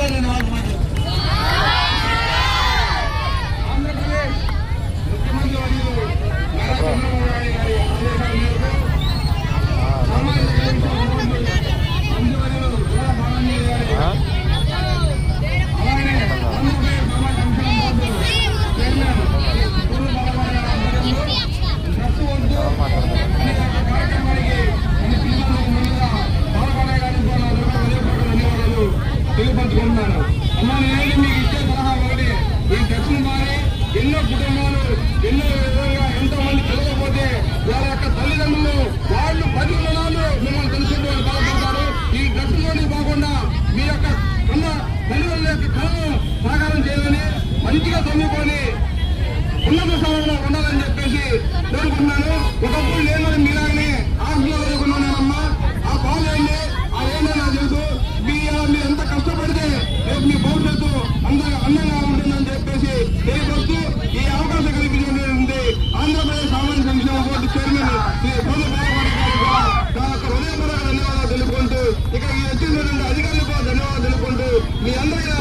ఒకటే కోరుతున్నాను అమ్మా నేను మీకు ఇచ్చే సలహా ఒకటి ఈ దక్షిణ మారి ఎన్నో కుటుంబాలు ఎన్నో విధంగా ఎంతో మంది పిల్లకపోతే వాళ్ళ యొక్క తల్లిదండ్రులు వాళ్ళు పది రుణాలు మిమ్మల్ని తెలుసుకుంటూ బాధపడతారు. ఈ దక్షిణలోని కాకుండా మీ యొక్క కన్న తల్లిదండ్రుల యొక్క కళను సాకారం చేయాలని మంచిగా చదువుకొని ఉన్నత స్థానంలో ఉండాలని చెప్పేసి కోరుకుంటున్నాను. ఒకప్పుడు నేను మీలా మీ అందరికీ